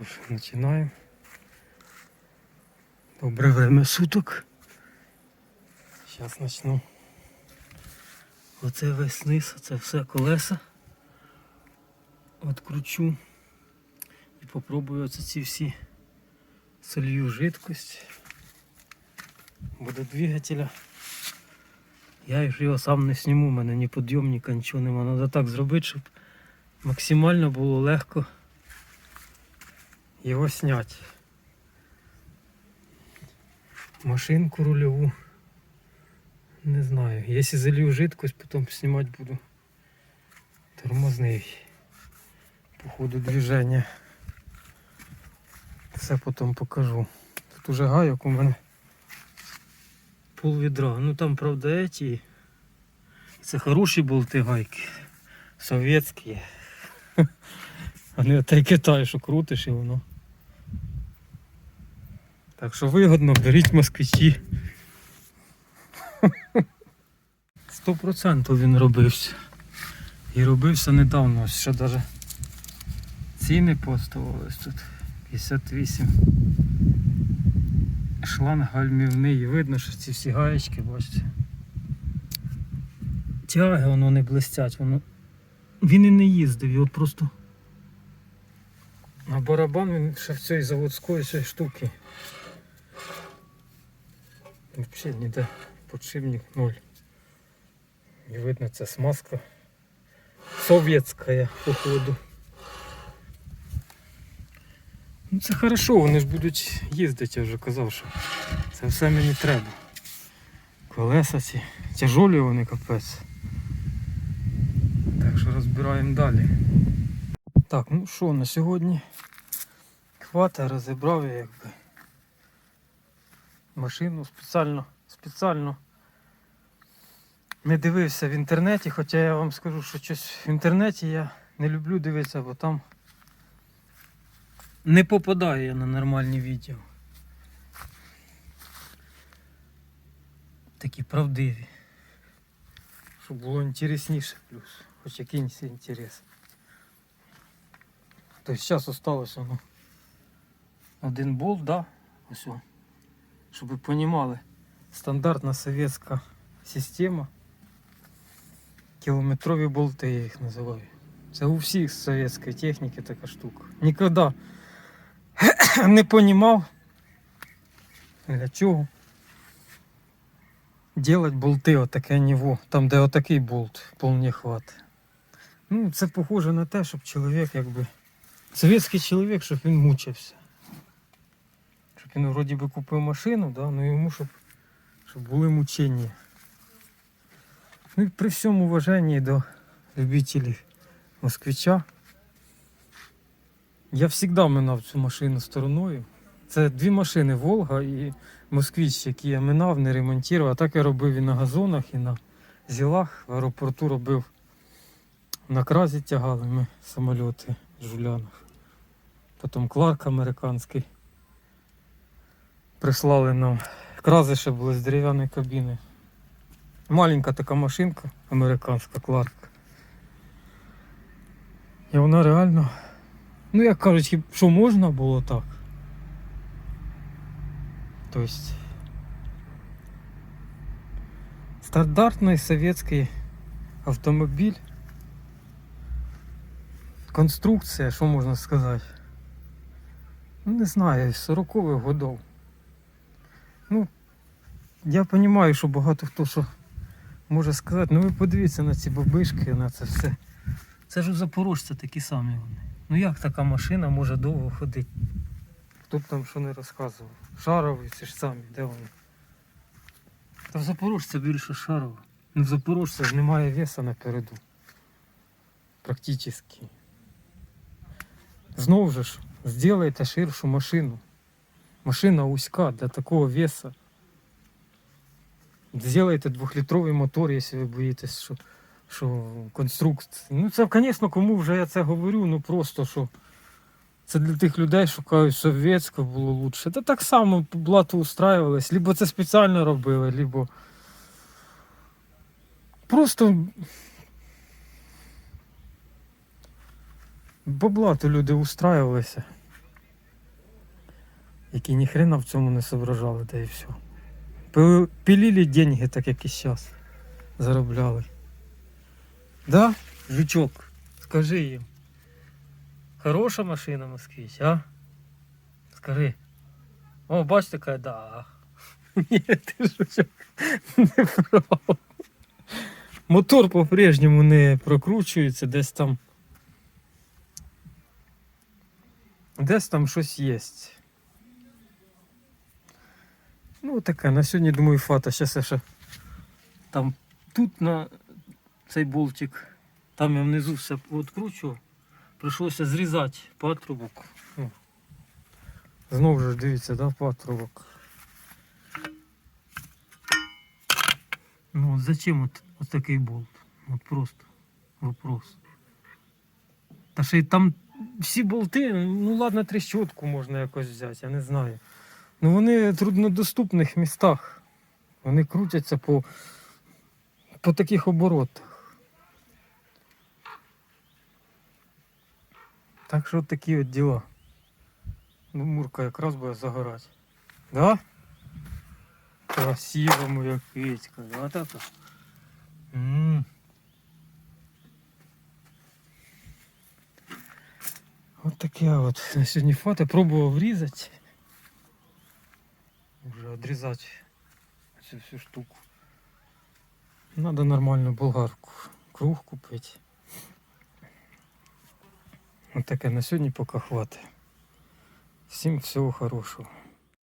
Тож, починаємо. Добре время суток. Зараз почну. Оце весь низ, це все колеса. Откручу. І попробую оце ці всі солью жидкость. Буде двигателя. Я ж його сам не сніму, у мене ні підйомника, нічого нема. Треба так зробити, щоб максимально було легко його зняти. Машинку рульову. Не знаю. Якщо залью жидкость, потім знімати буду тормозний по ходу движення. Все потім покажу. Тут уже гайок у мене пол відра. Ну там, правда, эти. Це хороші болти гайки. Совєтські. А не той Китай, що крутиш і воно. Так що вигодно, беріть москвичі. Сто процентів він робився. І робився недавно, ще навіть ціни поставились тут. 58. Шланг гальмівний. Видно, що ці всі гаєчки, бачите. Тяги воно не блистять, воно. Він і не їздив, його просто. На барабан він ще в цій заводської цієї штуки. Взагалі ніде подшипник ноль. І видно це смазка совєтська, походу. Ну це хорошо, вони ж будуть їздити, я вже казав, що це все мені треба. Колеса ці, тяжолі вони капець. Так що розбираємо далі. Так, ну що, на сьогодні хвата розібрав я якби машину спеціально, спеціально не дивився в інтернеті, хоча я вам скажу, що щось в інтернеті я не люблю дивитися, бо там не попадаю я на нормальні відео. Такі правдиві. Щоб було інтересніше плюс. Хоч якийсь інтерес. Тобто зараз осталось воно один болт, да? Ось. о. Щоб ви розуміли, стандартна совєтська система. Кілометрові болти я їх називаю. Це у всіх з совєтської техніки така штука. Ніколи не понімав, для чого делать болти отаке нього, там де отакий болт повний хват. Ну, це похоже на те, щоб чоловік якби. Совєтський чоловік, щоб він мучився. Щоб він вроді би купив машину, да, ну йому щоб, щоб були мучення. Ну і при всьому уваженні до любителів москвича. Я завжди минав цю машину стороною. Це дві машини Волга і Москвич, які я минав, не ремонтував. А так я робив і на газонах, і на зілах. В аеропорту робив. На кразі тягали ми самольоти в жулянах. Потім Кларк американський. Прислали нам. Крази ще були з дерев'яної кабіни. Маленька така машинка американська Кларк. І вона реально, ну як кажуть, що можна було так. Тобто стандартний совєтський автомобіль. Конструкція, що можна сказати? Ну не знаю, з 40-х годов. Ну, я розумію, що багато хто що може сказати, ну ви подивіться на ці бабишки, на це все. Це ж у запорожця такі самі вони. Ну як така машина може довго ходити? Хто б там що не розказував? Шарові ці ж самі, де вони? Та в запорожця більше шарова. Ну в запорожця ж немає веса напереду. Практично. Знову ж, зробайте ширшу машину. Машина узька для такого веса. Сделайте двохлітровий мотор, якщо ви боїтесь, що, що конструкція. Ну це, звісно, кому вже я це говорю, ну просто що це для тих людей, що кажуть, совєтське було лучше. Та так само блату устраювались, либо це спеціально робили, либо просто по блату люди устраювалися. Які ні хрена в цьому не соображали, та і все. Пили- Пилили деньги, так як і зараз. Заробляли. Да, жучок, скажи їм. Хороша машина москвич, а? Скажи. О, бач така, да. Ні, ти жучок не прав. Мотор по-прежньому не прокручується, десь там. Десь там щось є. Ну, таке, на сьогодні, думаю, фата. Зараз я ще там тут на цей болтик, там я внизу все відкручував. Прийшлося зрізати патрубок. Знову ж дивіться, да, патрубок. Ну от зачем от, от такий болт? От просто вопрос. Та ще й там всі болти, ну ладно, трещотку можна якось взяти, я не знаю. Ну вони в труднодоступних містах. Вони крутяться по, по таких оборотах. Так що такі от діла. Ну, Мурка якраз буде загорати. Да? Красиво моя кицька, да? М. От таке от на сьогодні фото. Пробував врізати. Вже відрізати цю всю штуку. Надо нормальну болгарку. Круг купити. От таке на сьогодні поки хватить. Всім всього хорошого.